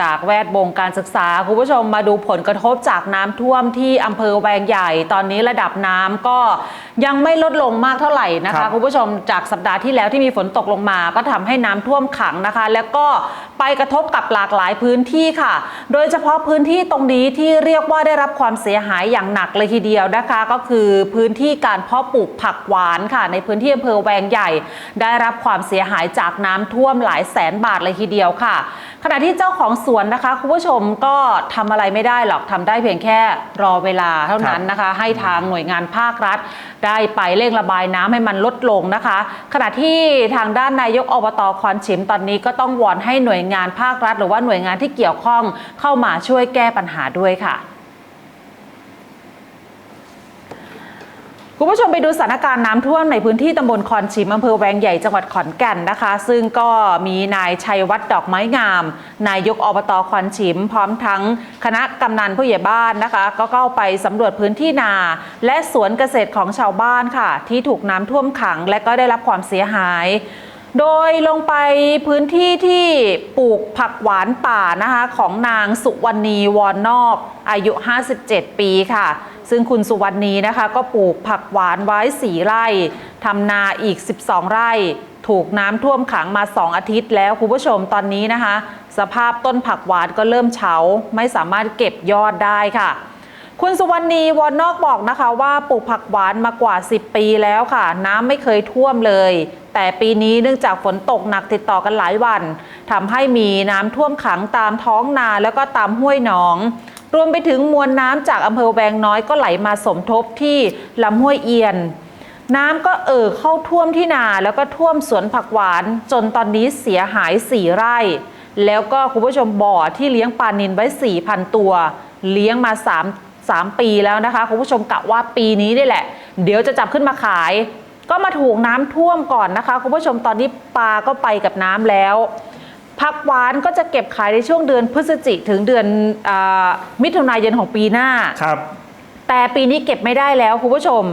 จากแวดวงการศึกษาคุณผู้ชมมาดูผลกระทบจากน้ำท่วมที่อำเภอแวงใหญ่ ตอนนี้ระดับน้ำก็ยังไม่ลดลงมากเท่าไหร่นะครัคะบ คุณผู้ชมจากสัปดาห์ที่แล้วที่มีฝนตกลงมา ก็ทำให้น้ำท่วมขังนะคะ แล้วก็ไปกระทบกับหลากหลายพื้นที่ค่ะ โดยเฉพาะพื้นที่ตรงนี้ที่เรียกว่าได้รับความเสียหายอย่างหนักเลยทีเดียวนะคะ ก็คือพื้นที่การเพาะปลูกผักหวานค่ะ ในพื้นที่อำเภอแวงใหญ่ ได้รับความเสียหายจากน้ำท่วมหลายแสนบาทเลยทีเดียวค่ะ ขณะที่เจ้าของสวนนะคะคุณผู้ชมก็ทำอะไรไม่ได้หรอกทำได้เพียงแค่รอเวลาเท่านั้นนะคะ ให้ทางหน่วยงานภาครัฐ ได้ไปเร่งระบายน้ำให้มันลดลงนะคะ ขณะที่ทางด้านนายกอบตคอนฉิมตอนนี้ก็ต้องวอนให้หน่วยงานภาครัฐ หรือว่าหน่วยงานที่เกี่ยวข้องเข้ามาช่วยแก้ปัญหาด้วยค่ะ คุณผู้ชมไปดูสถานการณ์น้ำท่วมในพื้นที่ตำบลคอนชิมอำเภอแวงใหญ่จังหวัดขอนแก่นนะคะ ซึ่งก็มีนายชัยวัฒน์ดอกไม้งาม นายกอบตคอนชิม พร้อมทั้งคณะกำนันผู้ใหญ่บ้านนะคะ ก็เข้าไปสำรวจพื้นที่นา และสวนเกษตรของชาวบ้านค่ะ ที่ถูกน้ำท่วมขังและก็ได้รับความเสียหายโดยลงไปพื้นที่ที่ปลูกผักหวานป่านะคะ ของนางสุวรรณีวอนนอกอายุ 57 ปีค่ะ ซึ่งคุณสุวรรณีนะคะ ก็ปลูกผักหวานไว้4ไร่ทำนาอีก 12 ไร่ ถูกน้ำท่วมขังมา 2 อาทิตย์แล้วคุณผู้ชมตอนนี้นะคะ สภาพต้นผักหวานก็เริ่มเฉา ไม่สามารถเก็บยอดได้ค่ะคุณสุวรรณีวอนนอกบอกนะคะว่าปลูกผักหวานมากว่า 10 ปีแล้วค่ะ น้ำไม่เคยท่วมเลย แต่ปีนี้เนื่องจากฝนตกหนักติดต่อกันหลายวันทำให้มีน้ำท่วมขังตามท้องนาแล้วก็ตามห้วยหนอง รวมไปถึงมวลน้ำจากอำเภอแวงน้อยก็ไหลมาสมทบที่ลำห้วยเอียน น้ำก็เอ่อเข้าท่วมที่นาแล้วก็ท่วมสวนผักหวาน จนตอนนี้เสียหาย4ไร่ แล้วก็คุณผู้ชมบ่อที่เลี้ยงปลานินไว้4,000ตัว เลี้ยงมา3 3ปีแล้วนะคะคุณผู้ชมกะว่าปีนี้นี่แหละ เดี๋ยวจะจับขึ้นมาขาย ก็มาถูกน้ำท่วมก่อนนะคะคุณผู้ชมตอนนี้ปลาก็ไปกับน้ำแล้ว ผักหวานก็จะเก็บขายในช่วงเดือนพฤศจิถึงเดือนอามิถุนายนของปีหน้า ครับ แต่ปีนี้เก็บไม่ได้แล้วคุณผู้ชม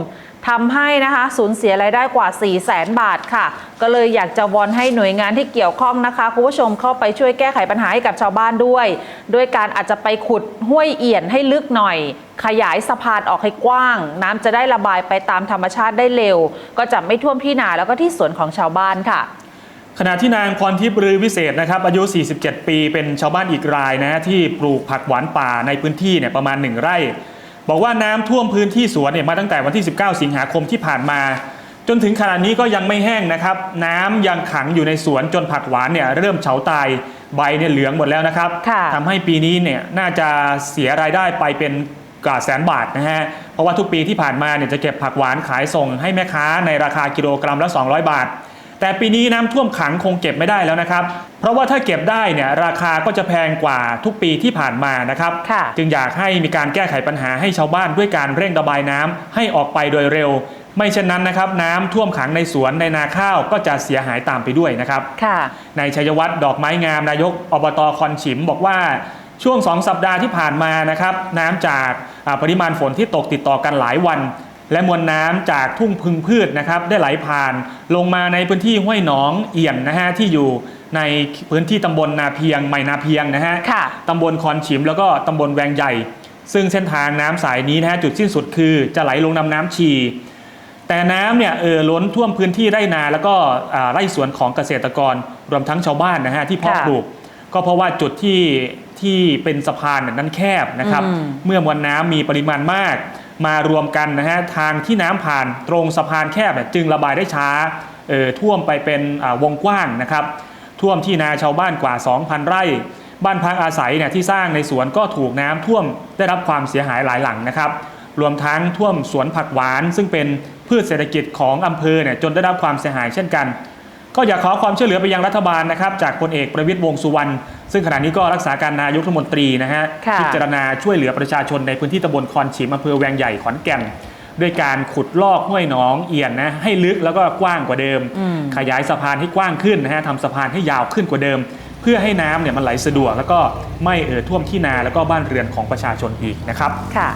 ทำให้นะคะสูญเสียรายได้กว่า 4 0 0แสนบาทค่ะ ก็เลยอยากจะวอนให้หน่วยงานที่เกี่ยวข้องนะคะคุณผู้ชมเข้าไปช่วยแก้ไขปัญหาให้กับชาวบ้านด้วย ด้วยการอาจจะไปขุดห้วยเอี่ยนให้ลึกหน่อย ขยายสะพานออกให้กว้าง น้ำจะได้ระบายไปตามธรรมชาติได้เร็ว ก็จะไม่ท่วมที่นาแล้วก็ที่สวนของชาวบ้านค่ะ ขณะที่นางพรทิพย์รือวิเศษนะครับอายุ 47 ปีเป็นชาวบ้านอีกรายนะฮะที่ปลูกผักหวานป่าในพื้นที่เนี่ยประมาณ 1 ไร่ บอกว่าน้ำท่วมพื้นที่สวนเนี่ยมาตั้งแต่วันที่ 19 สิงหาคมที่ผ่านมา จนถึงขณะนี้ก็ยังไม่แห้งนะครับ น้ำยังขังอยู่ในสวนจนผักหวานเนี่ยเริ่มเฉาตายใบเนี่ยเหลืองหมดแล้วนะครับค่ะทำให้ปีนี้เนี่ยน่าจะเสียรายได้ไปเป็นกว่าแสนบาทนะฮะเพราะว่าทุกปีที่ผ่านมาเนี่ยจะเก็บผักหวานขายส่งให้แม่ค้าในราคากิโลกรัมละ 200 บาท แต่ปีนี้น้ำท่วมขังคงเก็บไม่ได้แล้วนะครับ เพราะว่าถ้าเก็บได้เนี่ยราคาก็จะแพงกว่าทุกปีที่ผ่านมานะครับค่ะจึงอยากให้มีการแก้ไขปัญหาให้ชาวบ้านด้วยการเร่งระบายน้ำให้ออกไปโดยเร็ว ไม่เช่นนั้นนะครับน้ำท่วมขังในสวนในนาข้าวก็จะเสียหายตามไปด้วยนะครับค่ะนายชัยวัฒน์ดอกไม้งามนายกอบตคอนฉิมบอกว่าช่วง 2 สัปดาห์ที่ผ่านมานะครับน้ำจากอ่าปริมาณฝนที่ตกติดต่อกันหลายวัน และมวลน้ำจากทุ่งพึงพืชนะครับ ได้ไหลผ่านลงมาในพื้นที่ห้วยหนองเอี่ยมนะฮะที่อยู่ในพื้นที่ตำบลนาเพียงใหม่นาเพียงนะฮะค่ะตำบลคอนฉิมแล้วก็ตำบลแวงใหญ่ ซึ่งเส้นทางน้ำสายนี้นะฮะจุดสิ้นสุดคือจะไหลลงนำน้ำชีแต่น้ำเนี่ยเออล้นท่วมพื้นที่ไร่นาแล้วก็อ่าไร่สวนของเกษตรกรรวมทั้งชาวบ้านนะฮะที่เพาะค่ะปลูก ก็เพราะว่าจุดที่ที่เป็นสะพานเนี่ยนั้นแคบนะครับอืมเมื่อมวลน้ำมีปริมาณมาก มารวมกันนะฮะทางที่น้ำผ่านตรงสะพานแคบจึงระบายได้ช้าท่วมไปเป็นวงกว้างนะครับท่วมที่นาชาวบ้านกว่า 2,000 ไร่ บ้านพักอาศัยเนี่ยที่สร้างในสวนก็ถูกน้ำท่วมได้รับความเสียหายหลายหลังนะครับ รวมทั้งท่วมสวนผักหวาน ซึ่งเป็นพืชเศรษฐกิจของอำเภอเนี่ยจนได้รับความเสียหายเช่นกัน ก็อยากขอความช่วยเหลือไปยังรัฐบาลนะครับ จากพลเอกประวิตยวงสุวรรณ ซึ่งขณะนี้ก็รักษาการนายกรัฐมนตรีนะฮะค่ะ พิจารณาช่วยเหลือประชาชนในพื้นที่ตำบลคอนฉิมอำเภอแวงใหญ่ขอนแก่น ด้วยการขุดลอกห้วยหนองเอี่ยนนะให้ลึกแล้วก็กว้างกว่าเดิมอืมขยายสะพานให้กว้างขึ้นนะฮะทำสะพานให้ยาวขึ้นกว่าเดิม เพื่อให้น้ำเนี่ยมันไหลสะดวก แล้วก็ไม่เอ่อท่วมที่นาแล้วก็บ้านเรือนของประชาชนอีกนะครับ ค่ะ